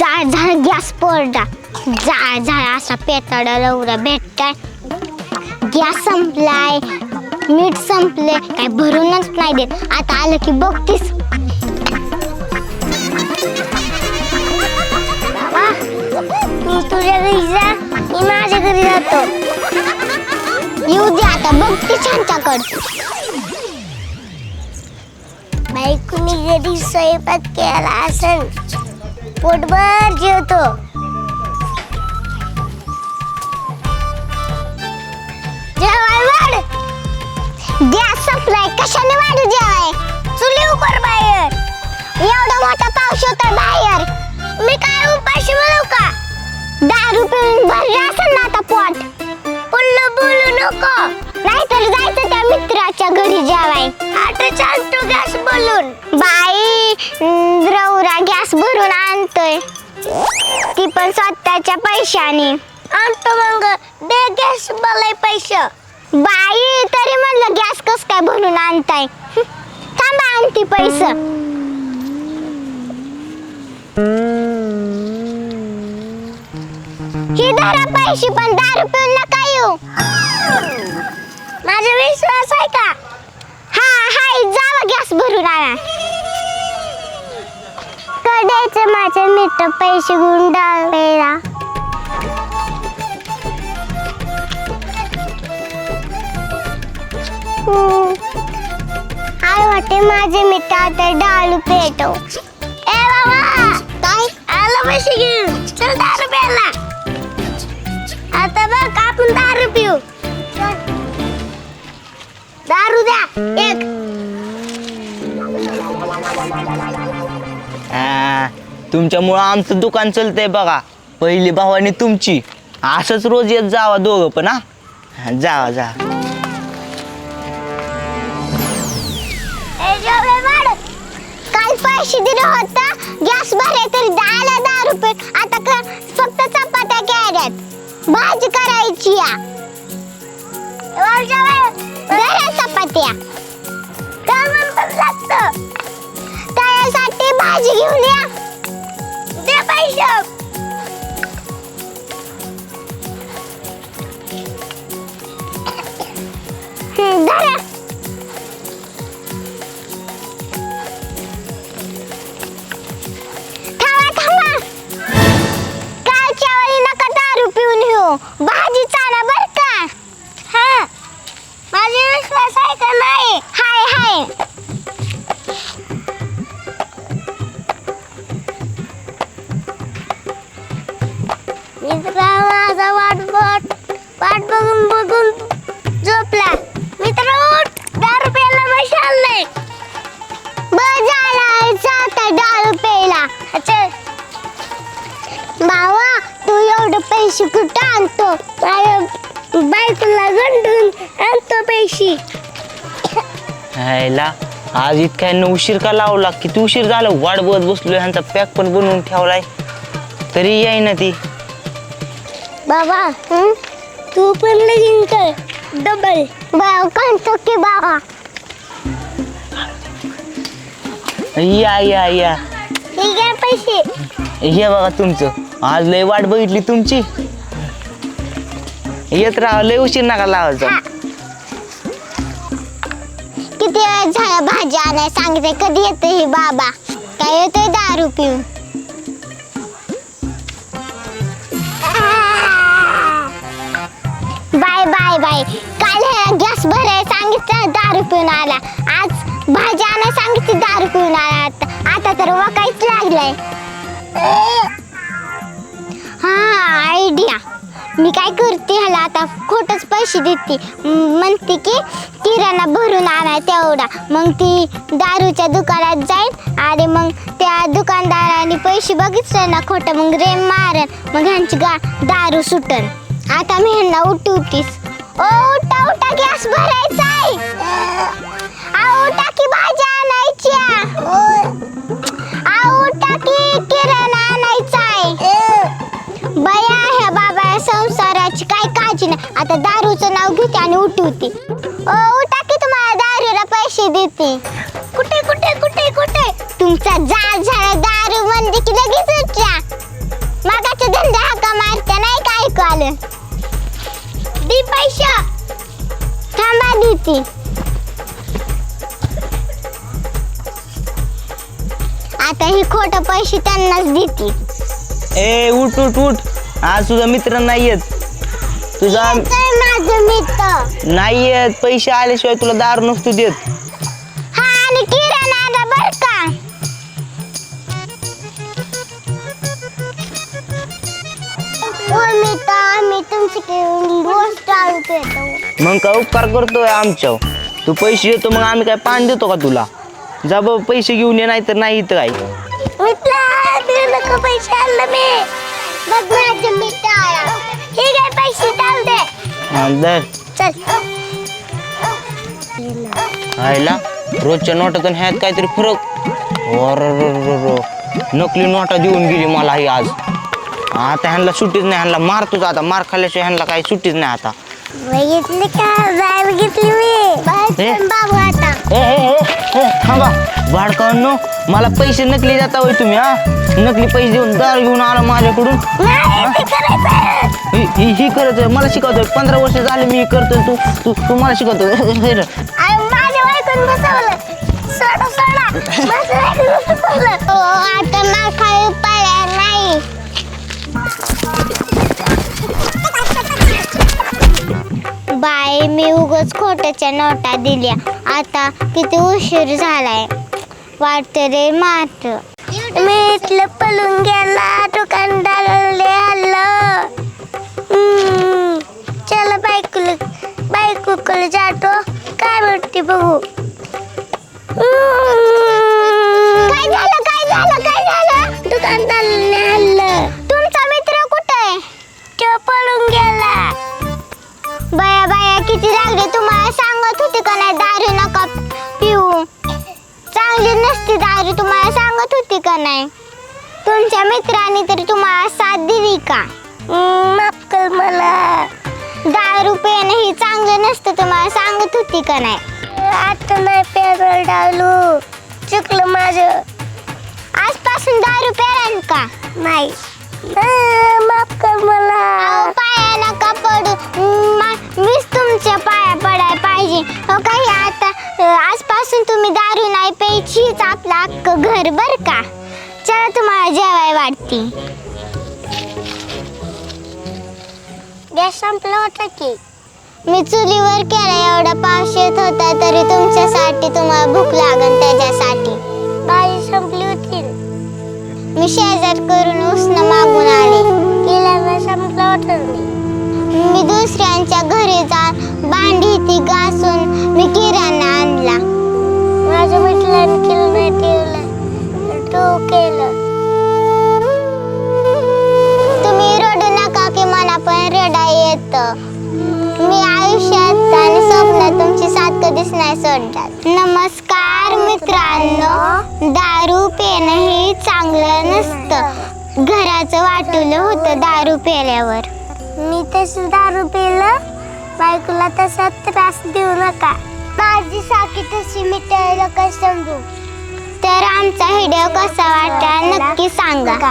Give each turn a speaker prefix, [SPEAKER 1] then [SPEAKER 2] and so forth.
[SPEAKER 1] जाळ झाळ गॅस पडला. जाळ झाळ असा पेताडा लवरा भेटताय. गॅस संपलाय. मीठ संपले काय भरूनच नाही देत. आता आलं की बघतीस. तुझ्या घरी जा मी माझ्या घरी जातो. येऊ दे आता बघते छानच्याकड. बाई घरी स्वयंपाक केला असेल पोटभर जेवतो. जेवाय वाढ. गॅस संपलाय कशाने वाढू जेवाय? चुली उकर बाहेर. एवढा मोठा पाऊस होता बाहेर. मी काय उपाशी म्हणू का? दारू पिऊन भरले असेल ना आता पोट. पुन्हा बोलू नको. नाहीतर जायचं त्या मित्राच्या घरी जेवाय. आता चालतो गॅस बोलून. बाई द्रवरा गॅस भरून आणतोय. ती पण स्वतःच्या पैशाने. आणतो मग. दे गॅस मला पैसे. बाई तरी म्हणलं गॅस कस काय भरून आणताय? थांबा आणती पैसे. ही धरा पैसे पण दारू पिऊन नका येऊ. माझा विश्वास आहे का? गॅस भरून आणा. कड्याचे माझे मित्र पैसे घेऊन डाळेला आय माझे मित्र आता डाळू पेटो ए बाबा काय आलं पैसे
[SPEAKER 2] तुमच्यामुळं आमचं दुकान चलतंय बघा. पहिली भावानी तुमची. असंच रोज येत जावा दोघं पण हा? हा, जावा जा
[SPEAKER 1] काल पैसे दिले होता गॅस भरले तरी दहाला दहा रुपये. आता क- फक्त चपात्या कॅरेट भाजी करायची या. चपात्या. त्यासाठी भाजी घेऊन या. दे पैसे हं, दारू पिऊन येऊ भाजी चाला बर का हा माझा विश्वास आहे का नाही हाय हाय बघून बघून झोपला. मित्र उठ. मशाल नाही बस झाला. बाबा तू एवढे पैसे कुठं आणतो? बायकोला गंडून आणतो पैसे.
[SPEAKER 2] हायला आज इतक्या उशीर का लावला किती उशीर झाला? वाट बघत बसलोय ह्यांचा पॅक पण बनवून ठेवलाय. तरी येई ना ती.
[SPEAKER 1] बाबा हं? तू पण लगीन कर. डबल बाबा काढतो की बाबा
[SPEAKER 2] या या या.
[SPEAKER 1] ठीक आहे पैसे.
[SPEAKER 2] हे बघा तुमचं. आज लय वाट बघितली तुमची. येत राहा लय उशीर नका लावायचा.
[SPEAKER 1] किती वेळ झाला भाजी आणाय सांगितलं कधी येते हे बाबा? काय येतोय दारू पिऊन? बाय काल ह्याला गॅस भरायला सांगितलं दारू पिऊन आला. आज भाजी आणायला सांगितली दारू पिऊन आला आता. आता तर वकायच लागलाय. हा आयडिया मी काय करते ह्याला आता खोटच पैसे देते. म्हणते की किराणा भरून आणा तेवढा. मग ती दारूच्या दुकानात जाईल आणि मग त्या दुकानदाराने पैसे बघितले ना खोटं मग रेम मारन. मग ह्यांची गा दारू सुटन. आता मी ह्यांना उठवतीस. ओ टाउटा गॅस भरायचा आहे. आओ टाकी भाज्या आणायच्या. आओ टाकी किराणा आणायचा आहे. बया ह्या बाबा संसाराची काय काळजी नाही. आता दारूचं नाव घेते आणि उठवते. ओ टाकी तुम्हाला दारूला पैसे देते. कुठे कुठे कुठे कुठे? तुमचा जाळ झाला दारू म्हणजे की लगेच उठला. मागाचा धंदा हाका मारता? नाही काय ऐकू आलं? देते आता ही खोट पैसे त्यांनाच देते
[SPEAKER 2] ए उठ उठ उठ. आज तुझा मित्र नाही येत. तुझा
[SPEAKER 1] तर माझं मित्र?
[SPEAKER 2] नाही येत. पैसे आल्याशिवाय तुला दारू नसतो देत.
[SPEAKER 1] हा आणि किराणा आला बर का? मी तर आम्ही तुमची गोष्ट येतो.
[SPEAKER 2] मग काय उपकार करतोय आमच्या तू पैसे देतो मग आम्ही काय पाणी देतो का तुला? जा बाबा पैसे घेऊन ये नाही तर नाही इथं काय.
[SPEAKER 1] मित्र नको पैसे आणलं मी? बघ माझं मित्र आला काय पैसे टाल दे.
[SPEAKER 2] हा, दर
[SPEAKER 1] चल.
[SPEAKER 2] आयला रोजच्या नोटातून ह्यात काहीतरी फरक. नकली नोटा देऊन गेली मला ही आज. आता ह्यांना सुट्टीच नाही ह्यांना मारतोच आता. मार खाल्ल्याशिवाय ह्यांना काही सुट्टीच नाही आता.
[SPEAKER 1] बघितली का? बाय बघितली मी.
[SPEAKER 2] ए?
[SPEAKER 1] बाबू आता.
[SPEAKER 2] ए ए ए, ए थांबा. भाडकांनो मला पैसे नकली देता होय तुम्ही हा? नकली पैसे देऊन दार घेऊन आला माझ्याकडून.
[SPEAKER 1] नाही ते करायचं
[SPEAKER 2] ही ही- ही करत आहे मला शिकवतोय. पंधरा वर्ष झाले मी करतोय. तू तू तू मला शिकवतोय.
[SPEAKER 1] अरे माझ्या बायकोन बसवलं. सोडा सोडा. माझ्या बायकोन बसवलं. हो आता मला काही पर्याय नाही. बाय मी उगच खोट्याच्या नोटा दिल्या. आता किती उशीर झालाय. वाटतं रे मात. मी इथलं पळून गेला दुकानदाराले आलं. चला बायकोला बायकोकडे जातो. काय म्हणते बघू. काय झालं काय झालं काय तुमचा मित्र कुठे तो पळून गेला. बाया बाया किती लागले तुम्हाला सांगत होते का नाही? दारू नका पिऊ. चांगली नसती दारू तुम्हाला सांगत होती का नाही? तुमच्या मित्राने तरी तुम्हाला साथ दिली का? माफ कर मला. दारू पिणं ही चांगलं नसतं तुम्हाला सांगत होती का नाही? आता नाही पेरोल डावलू चुकलं माझं. आजपासून दारू पेराल का? नाही. माफ कर मला. पाया नका पडू. मीच तुमच्या पाया पडाय पाहिजे. हो काही आता आजपासून तुम्ही दारू नाही प्यायचीच आपलं अख्खं घर बर का? चला तुम्हाला जेवाय वाटते गॅस संपला होता की? मी चुलीवर केला एवढा पाऊस येत होता तरी तुमच्यासाठी तुम्हाला भूक लागन त्याच्यासाठी. भाजी संपली होती. मी शेजार करून ठरली. मी दुसऱ्यांच्या घरी जाऊन भांडी ती घासून मी किराणा आणला. माझ्या मित्राने केलं नाही ठेवलं. केलं. तुम्ही रडू नका की मला पण रडा येत. मी आयुष्यात आणि स्वप्नात तुमची साथ कधीच नाही सोडणार. नमस्कार मित्रांनो दारू पेन हे चांगलं नसतं. घराचं वाटुलं होतं दारू पेल्यावर मी तसं दारू पेलं. बायकोला तसा त्रास देऊ नका. माझी साखी तशी मिटायला काय समजू? तर आमचा व्हिडिओ कसा वाटला नक्की सांगा.